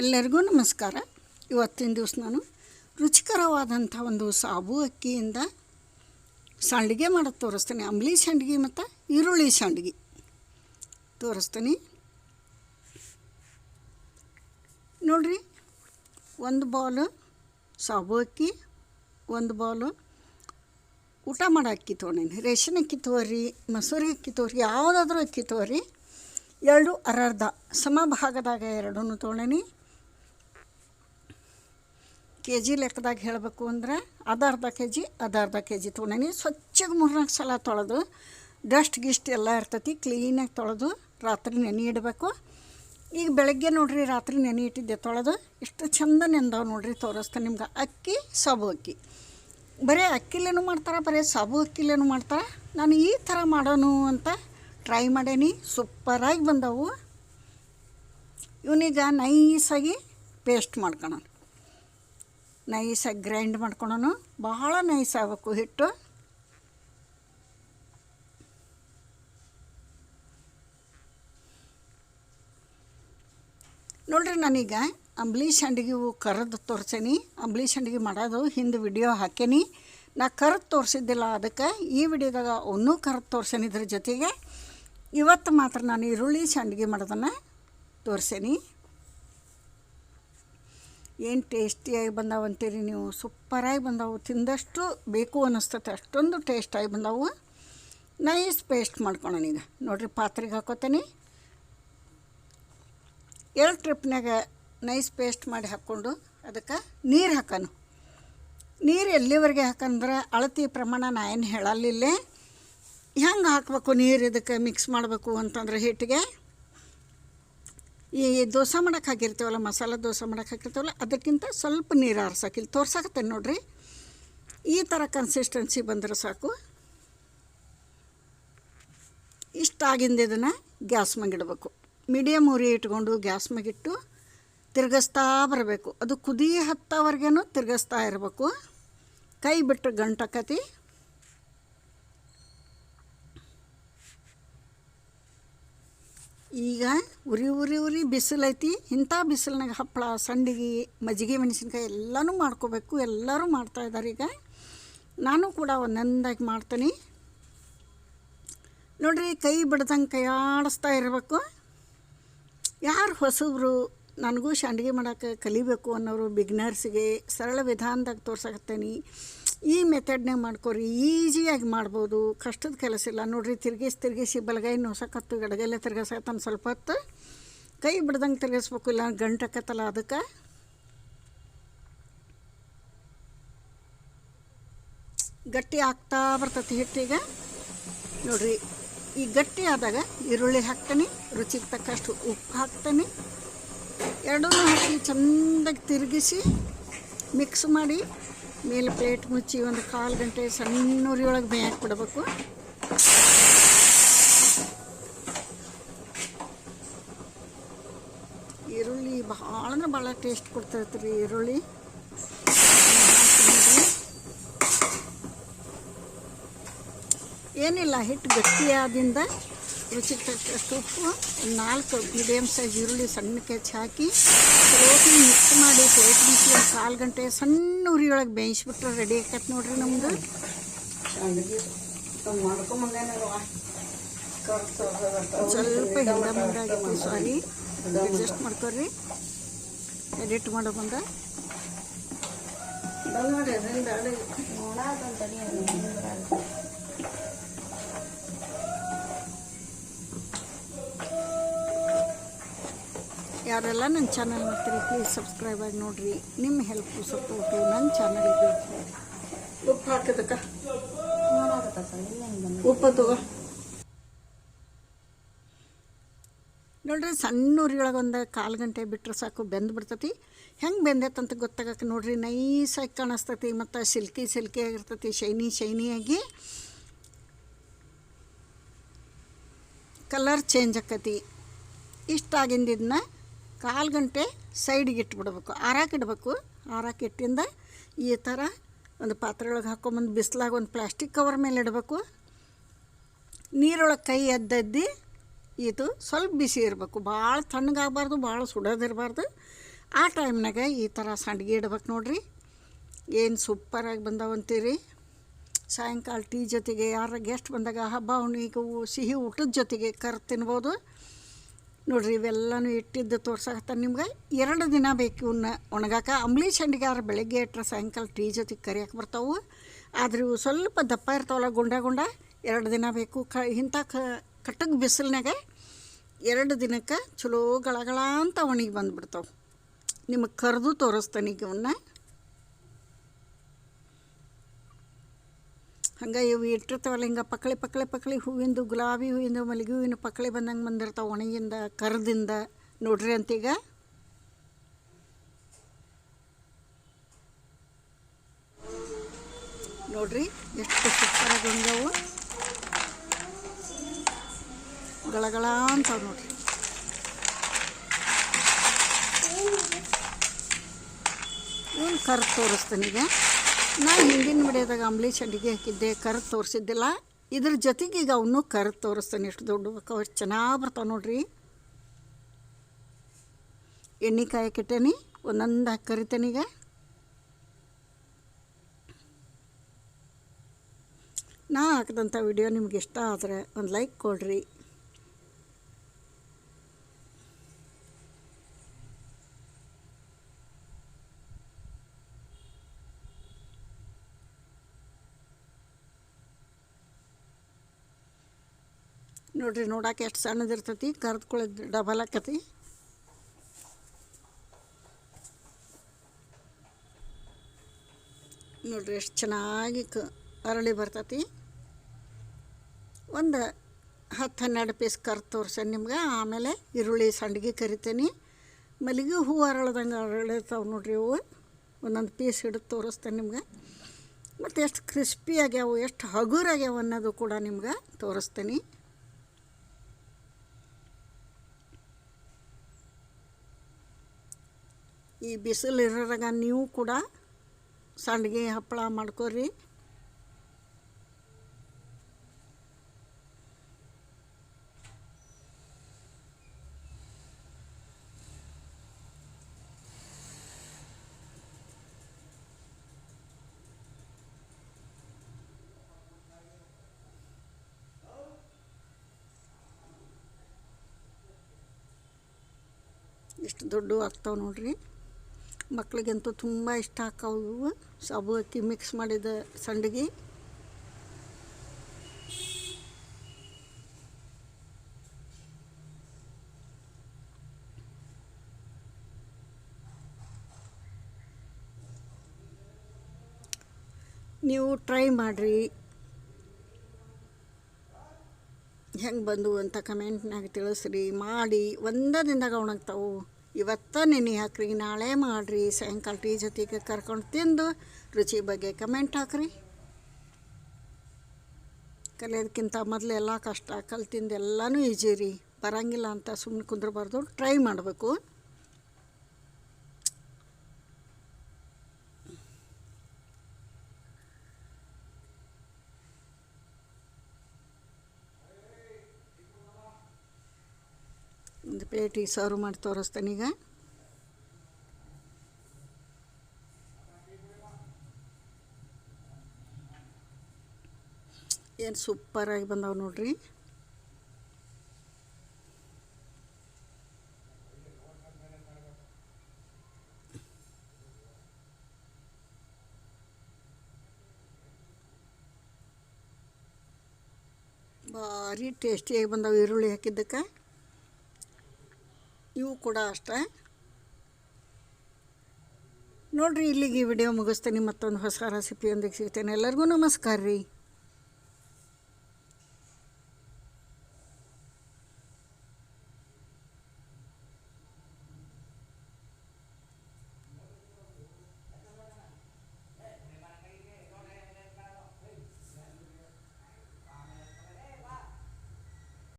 ಎಲ್ಲರಿಗೂ ನಮಸ್ಕಾರ. ಇವತ್ತಿನ ದಿವಸ ನಾನು ರುಚಿಕರವಾದಂಥ ಒಂದು ಸಾಬು ಅಕ್ಕಿಯಿಂದ ಸಂಡಿಗೆ ಮಾಡೋದು ತೋರಿಸ್ತೀನಿ. ಅಂಬ್ಲಿ ಸಂಡಿಗೆ ಮತ್ತು ಈರುಳ್ಳಿ ಸಂಡಿಗೆ ತೋರಿಸ್ತೀನಿ. ನೋಡ್ರಿ, ಒಂದು ಬೌಲು ಸಾಬು ಅಕ್ಕಿ, ಒಂದು ಬೌಲು ಊಟ ಮಾಡೋ ಅಕ್ಕಿ ತೊಗೊಂಡೀನಿ ರೇಷನ್ ಅಕ್ಕಿ ತೋರಿ, ಮಸೂರಿ ಅಕ್ಕಿ ತೋರಿ, ಯಾವುದಾದ್ರೂ ಅಕ್ಕಿ ತೋರಿ, ಎರಡು ಅರ್ಧ, ಸಮ ಭಾಗದಾಗ ಎರಡೂ ತೊಗೊಂಡೀನಿ ಕೆ ಜಿ ಲೆಕ್ಕದಾಗ ಹೇಳಬೇಕು ಅಂದ್ರೆ ಅದು ಅರ್ಧ ಕೆ ಜಿ ಅದು ಅರ್ಧ ಕೆ ಜಿ ತೊಗೊಂಡೀನಿ ಸ್ವಚ್ಛಗೆ ಮೂರ್ನಾಲ್ಕು ಸಲ ತೊಳೆದು, ಡಸ್ಟ್ ಗಿಸ್ಟ್ ಎಲ್ಲ ಇರ್ತೈತಿ ಕ್ಲೀನಾಗಿ ತೊಳೆದು ರಾತ್ರಿ ನೆನೆ ಇಡಬೇಕು. ಈಗ ಬೆಳಗ್ಗೆ ನೋಡ್ರಿ, ರಾತ್ರಿ ನೆನೆ ಇಟ್ಟಿದ್ದೆ ತೊಳೆದು, ಇಷ್ಟು ಚಂದ ನೆಂದವು ನೋಡ್ರಿ ತೋರಿಸ್ತೇನೆ ನಿಮ್ಗೆ. ಅಕ್ಕಿ, ಸಬು ಅಕ್ಕಿ. ಬರೀ ಅಕ್ಕಿಲೇನು ಮಾಡ್ತಾರೆ, ಬರೀ ಸಾಬು ಅಕ್ಕಿಲೇನು ಮಾಡ್ತಾರೆ? ನಾನು ಈ ಥರ ಮಾಡೋನು ಅಂತ ಟ್ರೈ ಮಾಡೇನಿ, ಸೂಪರಾಗಿ ಬಂದವು. ಇವನೀಗ ನೈಸಾಗಿ ಪೇಸ್ಟ್ ಮಾಡ್ಕೊಳೋಣ. ನೈಸಾಗಿ ಗ್ರೈಂಡ್ ಮಾಡ್ಕೊಳೋನು. ಬಹಳ ನೈಸ್ ಆಗಬೇಕು ಹಿಟ್ಟು. ನೋಡ್ರಿ ನಾನೀಗ ಅಂಬ್ಲಿ ಸಂಡಿಗೆ ಕರೆದು ತೋರ್ಸೇನಿ. ಅಂಬ್ಲಿ ಸಂಡಿಗೆ ಮಾಡೋದು ಹಿಂದೆ ವಿಡಿಯೋ ಹಾಕೇನಿ. ನಾ ಕರೆದು ತೋರಿಸಿದ್ದಿಲ್ಲ ಅದಕ್ಕೆ ಈ ವಿಡಿಯೋದಾಗ ಅವನ್ನೂ ಕರೆದು ತೋರಿಸೇನಿ ಇದ್ರ ಜೊತೆಗೆ. ಇವತ್ತು ಮಾತ್ರ ನಾನು ಈರುಳ್ಳಿ ಸಂಡಿಗೆ ಮಾಡೋದನ್ನು ತೋರ್ಸೇನಿ. ಏನು ಟೇಸ್ಟಿಯಾಗಿ ಬಂದಾವ ಅಂತೀರಿ ನೀವು? ಸೂಪರಾಗಿ ಬಂದಾವು. ತಿಂದಷ್ಟು ಬೇಕು ಅನ್ನಿಸ್ತತೆ. ಅಷ್ಟೊಂದು ಟೇಸ್ಟಾಗಿ ಬಂದಾವು. ನೈಸ್ ಪೇಸ್ಟ್ ಮಾಡ್ಕೊಳೋಣ ಈಗ. ನೋಡಿರಿ, ಪಾತ್ರೆಗೆ ಹಾಕೋತೀನಿ. ಎರಡು ಟ್ರಿಪ್ನಾಗ ನೈಸ್ ಪೇಸ್ಟ್ ಮಾಡಿ ಹಾಕ್ಕೊಂಡು ಅದಕ್ಕೆ ನೀರು ಹಾಕೋಣ ನೀರು ಎಲ್ಲಿವರೆಗೆ ಹಾಕಂದ್ರೆ ಅಳತಿ ಪ್ರಮಾಣ ನಾ ಏನು ಹೇಳಲಿಲ್ಲ. ಹೆಂಗೆ ಹಾಕಬೇಕು ನೀರು ಇದಕ್ಕೆ ಮಿಕ್ಸ್ ಮಾಡಬೇಕು ಅಂತಂದ್ರೆ ಹಿಟ್ಟಿಗೆ ಈ ದೋಸೆ ಮಾಡೋಕೆ ಹಾಕಿರ್ತೀವಲ್ಲ, ಮಸಾಲೆ ದೋಸೆ ಮಾಡಕ್ಕೆ ಹಾಕಿರ್ತೀವಲ್ಲ, ಅದಕ್ಕಿಂತ ಸ್ವಲ್ಪ ನೀರು ಆರ್ಸೋಕಿಲ್ಲ ತೋರ್ಸಾಕತ್ತೆ ನೋಡ್ರಿ? ಈ ಥರ ಕನ್ಸಿಸ್ಟೆನ್ಸಿ ಬಂದರೆ ಸಾಕು. ಇಷ್ಟಾಗಿಂದ ಇದನ್ನು ಗ್ಯಾಸ್ ಮಗಿಡಬೇಕು ಮೀಡಿಯಮ್ ಉರಿ ಇಟ್ಕೊಂಡು ಗ್ಯಾಸ್ ಮಗಿಟ್ಟು ತಿರ್ಗಿಸ್ತಾ ಬರಬೇಕು. ಅದು ಕುದಿ ಹತ್ತವರೆಗೇನು ತಿರ್ಗಿಸ್ತಾ ಇರಬೇಕು. ಕೈ ಬಿಟ್ಟು ಗಂಟಕತಿ ಈಗ ಉರಿ ಉರಿ ಉರಿ ಬಿಸಿಲೈತಿ ಇಂಥ ಬಿಸಿಲಿನಾಗ ಹಪ್ಪಳ, ಸಂಡಿಗೆ, ಮಜ್ಜಿಗೆ, ಮೆಣಸಿನ್ಕಾಯಿ ಎಲ್ಲನೂ ಮಾಡ್ಕೋಬೇಕು. ಎಲ್ಲರೂ ಮಾಡ್ತಾಯಿದ್ದಾರೆ ಈಗ. ನಾನು ಕೂಡ ಒಂದೊಂದಾಗಿ ಮಾಡ್ತೀನಿ. ನೋಡ್ರಿ, ಕೈ ಬಿಡ್ದಂಗೆ ಕೈಯಾಡಿಸ್ತಾ ಇರಬೇಕು. ಯಾರು ಹೊಸಬ್ರು ನನಗೂ ಸಂಡಿಗೆ ಮಾಡೋಕ್ಕೆ ಕಲಿಬೇಕು ಅನ್ನೋರು ಬಿಗ್ನರ್ಸ್ಗೆ ಸರಳ ವಿಧಾನದಾಗ ತೋರ್ಸಕತ್ತೇನಿ. ಈ ಮೆಥಡ್ನಾಗ ಮಾಡ್ಕೊರಿ, ಈಸಿಯಾಗಿ ಮಾಡ್ಬೋದು. ಕಷ್ಟದ ಕೆಲಸ ಇಲ್ಲ. ನೋಡ್ರಿ, ತಿರ್ಗಿಸಿ ತಿರ್ಗಿಸಿ ಬಲಗೈ ನೋಸಕತ್ತು ಎಡಗೈಲೆ ತಿರ್ಗಿಸಕತ್ತಾನ ಸ್ವಲ್ಪ ಹೊತ್ತು ಕೈ ಬಿಡ್ದಂಗೆ ತಿರ್ಗಿಸ್ಬೇಕು, ಇಲ್ಲ ಗಂಟಕ್ಕತ್ತಲ್ಲ ಅದಕ್ಕೆ. ಗಟ್ಟಿ ಆಗ್ತಾ ಬರ್ತೈತಿ ಹಿಟ್ಟಿಗೆ. ನೋಡ್ರಿ, ಈ ಗಟ್ಟಿ ಆದಾಗ ಈರುಳ್ಳಿ ಹಾಕ್ತೀನಿ, ರುಚಿಗೆ ತಕ್ಕಷ್ಟು ಉಪ್ಪು ಹಾಕ್ತೀನಿ. ಎರಡೂ ಹಾಕಿ ಚೆಂದಾಗಿ ತಿರುಗಿಸಿ ಮಿಕ್ಸ್ ಮಾಡಿ ಮೇಲೆ ಪ್ಲೇಟ್ ಮುಚ್ಚಿ ಒಂದು ಕಾಲು ಗಂಟೆ ಸಣ್ಣ ಉರಿಯೊಳಗೆ ಬೇಯಕ್ಕೆ ಬಿಡಬೇಕು ಈರುಳ್ಳಿ ಭಾಳ ಅಂದ್ರೆ ಭಾಳ ಟೇಸ್ಟ್ ಕೊಡ್ತೈತೆ ರೀ ಈರುಳ್ಳಿ. ಏನಿಲ್ಲ ಹಿಟ್ಟು ಗಟ್ಟಿಯಾದಿಂದ ರುಚಿಗೆ ತಕ್ಕಷ್ಟು ಉಪ್ಪು, ನಾಲ್ಕು ಮೀಡಿಯಮ್ ಸೈಜ್ ಈರುಳ್ಳಿ ಸಣ್ಣಕ್ಕೆ ಹೆಚ್ಚಿ ಹಾಕಿ ರೋಟಿ ಮಿಕ್ಸ್ ಮಾಡಿ ಪ್ಲೇಟ್ ಮುಚ್ಚಿ ಒಂದು ಕಾಲು ಗಂಟೆ ಸಣ್ಣ ಉರಿಯೊಳಗೆ ಬೇಯಿಸ್ಬಿಟ್ರೆ ರೆಡಿ ಆಕತ್ ನೋಡ್ರಿ ನಮ್ದು. ಸ್ವಲ್ಪ ಹಿಂದೆ ಮುಂದೆ ಆಗಿತ್ತು ಸಾರಿ ಅಡ್ಜಸ್ಟ್ ಮಾಡ್ಕೊರಿ ಎಡಿಟ್ ಮಾಡೋ ಬಂದ. ಯಾರೆಲ್ಲ ನನ್ನ ಚಾನಲ್ ಮಾಡ್ತೀರಿ ಪ್ಲೀಸ್ ಸಬ್ಸ್ಕ್ರೈಬ್ ಆಗಿ ನೋಡ್ರಿ. ನಿಮ್ಮ ಹೆಲ್ಪ್ ಸಪೋರ್ಟು ನನ್ನ ಚಾನಲಿಗೆ ಉಪ್ಪು ಹಾಕಿದಕ್ಕ ಉಪ್ಪು ತಗೋ. ನೋಡ್ರಿ ಸಣ್ಣ ಊರಿಗೊಳಗೊಂದು ಒಂದು ಕಾಲು ಗಂಟೆ ಬಿಟ್ಟರೆ ಸಾಕು ಬೆಂದು ಬಿಡ್ತೈತಿ. ಹೆಂಗೆ ಅಂತ ಗೊತ್ತಾಗಕ್ಕೆ ನೋಡ್ರಿ ನೈಸಾಗಿ ಕಾಣಿಸ್ತೈತಿ ಮತ್ತು ಸಿಲ್ಕಿ ಸಿಲ್ಕಿ ಆಗಿರ್ತೈತಿ ಶೈನಿ ಶೈನಿಯಾಗಿ ಕಲರ್ ಚೇಂಜ್ ಆಕತಿ. ಇಷ್ಟಾಗಿಂದಿದ್ದನ್ನ ಕಾಲು ಗಂಟೆ ಸೈಡಿಗೆ ಇಟ್ಬಿಡ್ಬೇಕು. ಆರಾಕಿಡ್ಬೇಕು ಆರಾಕಿಟ್ಟಿಂದ ಈ ಥರ ಒಂದು ಪಾತ್ರೆ ಒಳಗೆ ಹಾಕೊಂಬಂದು ಬಿಸಿಲಾಗ ಒಂದು ಪ್ಲಾಸ್ಟಿಕ್ ಕವರ್ ಮೇಲೆ ಇಡಬೇಕು. ನೀರೊಳಗೆ ಕೈ ಎದ್ದೆದ್ದಿ ಇದು ಸ್ವಲ್ಪ ಬಿಸಿ ಇರಬೇಕು. ಭಾಳ ತಣ್ಣಗಾಗಬಾರ್ದು, ಭಾಳ ಸುಡೋದಿರಬಾರ್ದು. ಆ ಟೈಮ್ನಾಗ ಈ ಥರ ಸಂಡ್ಗೆ ಇಡ್ಬೇಕು ನೋಡ್ರಿ. ಏನು ಸೂಪರಾಗಿ ಬಂದಾವಂತೀರಿ ಸಾಯಂಕಾಲ ಟೀ ಜೊತೆಗೆ ಯಾರ ಗೆಸ್ಟ್ ಬಂದಾಗ ಹಬ್ಬ ಹುಣ್ಣಿಗೆ ಸಿಹಿ ಊಟದ ಜೊತೆಗೆ ಕರ್ ತಿನ್ಬೋದು. ನೋಡ್ರಿ, ಇವೆಲ್ಲನೂ ಇಟ್ಟಿದ್ದು ತೋರ್ಸಕತ್ತ ನಿಮ್ಗೆ ಎರಡು ದಿನ ಬೇಕು ಇವನ್ನ ಒಣಗಾಕ. ಅಂಬ್ಲಿ ಸಂಡಿಗಾರ ಬೆಳಗ್ಗೆ ಇಟ್ಟರೆ ಸಾಯಂಕಾಲ ಟೀ ಜೊತೆಗೆ ಕರಿಯಕ್ಕೆ ಬರ್ತಾವೆ. ಆದ್ರೆ ಇವು ಸ್ವಲ್ಪ ದಪ್ಪ ಇರ್ತಾವಲ್ಲ ಗುಂಡ ಗುಂಡ, ಎರಡು ದಿನ ಬೇಕು. ಕ, ಇಂಥ ಕ ಕಟ್ಟಗೆ ಬಿಸಿಲಿನಾಗ ಎರಡು ದಿನಕ್ಕೆ ಚಲೋ ಗಳಗಳ ಅಂತ ಒಣಗಿ ಬಂದುಬಿಡ್ತಾವೆ. ನಿಮಗೆ ಕರೆದು ತೋರಿಸ್ತಾನೆ ಈಗ ಇವನ್ನ ಹಂಗೆ ಇವು ಇಟ್ಟಿರ್ತಾವಲ್ಲ ಹಿಂಗೆ ಪಕ್ಳಿ ಪಕ್ಳಿ ಪಕ್ಳಿ, ಹೂವಿಂದು ಗುಲಾಬಿ, ಹೂವಿಂದು ಮಲ್ಲಿಗೆ ಹೂವಿನ ಪಕ್ಳಿ ಬಂದಂಗೆ ಬಂದಿರ್ತಾವೆ ಒಣಗಿಂದ, ಕರದಿಂದ. ನೋಡ್ರಿ ಅಂತೀಗ. ನೋಡ್ರಿ ಎಷ್ಟು ಸೂಪರಾಗಿ ಬಂದವು ಗಳಗಳ ಅಂತಾವ ನೋಡ್ರಿ. ಇವನು ಕರ್ ತೋರಿಸ್ತಾನೆ ಈಗ. ನಾ ಹಿಂದಿನ ವಿಡಿಯೋದಾಗ ಅಂಬ್ಲಿ ಚಂಡಿಗೆ ಹಾಕಿದ್ದೆ ಕರ್ ತೋರಿಸಿದ್ದಿಲ್ಲ. ಇದ್ರ ಜೊತೆಗೆ ಈಗ ಅವನು ಕರ್ ತೋರಿಸ್ತಾನೆ, ಎಷ್ಟು ದೊಡ್ಡ ಅಷ್ಟು ಚೆನ್ನಾಗಿ ಬರ್ತಾವೆ ನೋಡ್ರಿ. ಎಣ್ಣೆ ಕಾಯಕ್ಕಿಟ್ಟೇನಿ ಒಂದೊಂದು ಹಾಕಿ ಕರಿತೇನೆ ಈಗ. ನಾ ಹಾಕಿದಂಥ ವಿಡಿಯೋ ನಿಮ್ಗೆ ಇಷ್ಟ ಆದರೆ ಒಂದು ಲೈಕ್ ಕೊಡ್ರಿ. ನೋಡ್ರಿ, ನೋಡೋಕೆ ಎಷ್ಟು ಸಣ್ಣದಿರ್ತೈತಿ ಕರೆದ್ಕೊಳ್ಳೋದು ಡಬಲ್ ಆಕತಿ. ನೋಡ್ರಿ, ಎಷ್ಟು ಚೆನ್ನಾಗಿ ಕ ಅರಳಿ ಬರ್ತೈತಿ. ಒಂದು ಹತ್ತು ಹನ್ನೆರಡು ಪೀಸ್ ಕರ್ದು ತೋರ್ಸೇನೆ ನಿಮ್ಗೆ, ಆಮೇಲೆ ಈರುಳ್ಳಿ ಸಂಡಿಗೆ ಕರಿತೀನಿ. ಮಲ್ಲಿಗೆ ಹೂವು ಅರಳ್ದಂಗೆ ಅರಳಿರ್ತಾವೆ ನೋಡ್ರಿ ಅವು. ಒಂದೊಂದು ಪೀಸ್ ಹಿಡಿದು ತೋರಿಸ್ತೇನೆ ನಿಮ್ಗೆ. ಮತ್ತು ಎಷ್ಟು ಕ್ರಿಸ್ಪಿ ಆಗ್ಯಾವು, ಎಷ್ಟು ಹಗುರಾಗ್ಯಾವ ಅನ್ನೋದು ಕೂಡ ನಿಮ್ಗೆ ತೋರಿಸ್ತೀನಿ. ಈ ಬಿಸಿಲು ಇರೋರಾಗ ನೀವು ಕೂಡ ಸಂಡಿಗೆ ಹಪ್ಪಳ ಮಾಡ್ಕೊರಿ. ಎಷ್ಟು ದೊಡ್ಡ ಆಗ್ತಾವೆ ನೋಡ್ರಿ. ಮಕ್ಳಿಗಂತೂ ತುಂಬ ಇಷ್ಟ ಸಬು ಸಾಬು ಅಕ್ಕಿ ಮಿಕ್ಸ್ ಮಾಡಿದ ಸಂಡಿಗೆ. ನೀವು ಟ್ರೈ ಮಾಡಿರಿ. ಹೆಂಗೆ ಬಂದು ಅಂತ ಕಮೆಂಟ್ನಾಗ ತಿಳಿಸ್ರಿ. ಮಾಡಿ ಒಂದೇ ದಿನದಾಗ ಒಣಗ್ತಾವು ಇವತ್ತ ನೆನೆ ಹಾಕ್ರಿ, ನಾಳೆ ಮಾಡಿರಿ, ಸಾಯಂಕಾಲ ಟೀ ಜೊತೆಗೆ ಕರ್ಕೊಂಡು ತಿಂದು ರುಚಿ ಬಗ್ಗೆ ಕಮೆಂಟ್ ಹಾಕ್ರಿ. ಕಲಿಯೋದಕ್ಕಿಂತ ಮೊದಲು ಎಲ್ಲ ಕಷ್ಟ, ಕಲ್ತಿಂದ ಎಲ್ಲನೂ ಈಜಿ ರೀ. ಬರಂಗಿಲ್ಲ ಅಂತ ಸುಮ್ಮನೆ ಕುಂದ್ರಬಾರ್ದು ಟ್ರೈ ಮಾಡಬೇಕು ಒಂದು ಪ್ಲೇಟಿಗೆ ಸರ್ವ್ ಮಾಡಿ ತೋರಿಸ್ತೇನೆ ಈಗ. ಏನು ಸೂಪರಾಗಿ ಬಂದಾವೆ ನೋಡ್ರಿ. ಭಾರಿ ಟೇಸ್ಟಿಯಾಗಿ ಬಂದಾವೆ ಈರುಳ್ಳಿ ಹಾಕಿದ್ದಕ್ಕೆ. ಇವು ಕೂಡ ಅಷ್ಟೇ. ನೋಡಿರಿ ಇಲ್ಲಿಗೆ ವಿಡಿಯೋ ಮುಗಿಸ್ತೇನೆ. ಮತ್ತೊಂದು ಹೊಸ ರೆಸಿಪಿಯೊಂದಿಗೆ ಸಿಗ್ತೇನೆ. ಎಲ್ಲರಿಗೂ ನಮಸ್ಕಾರ ರೀ.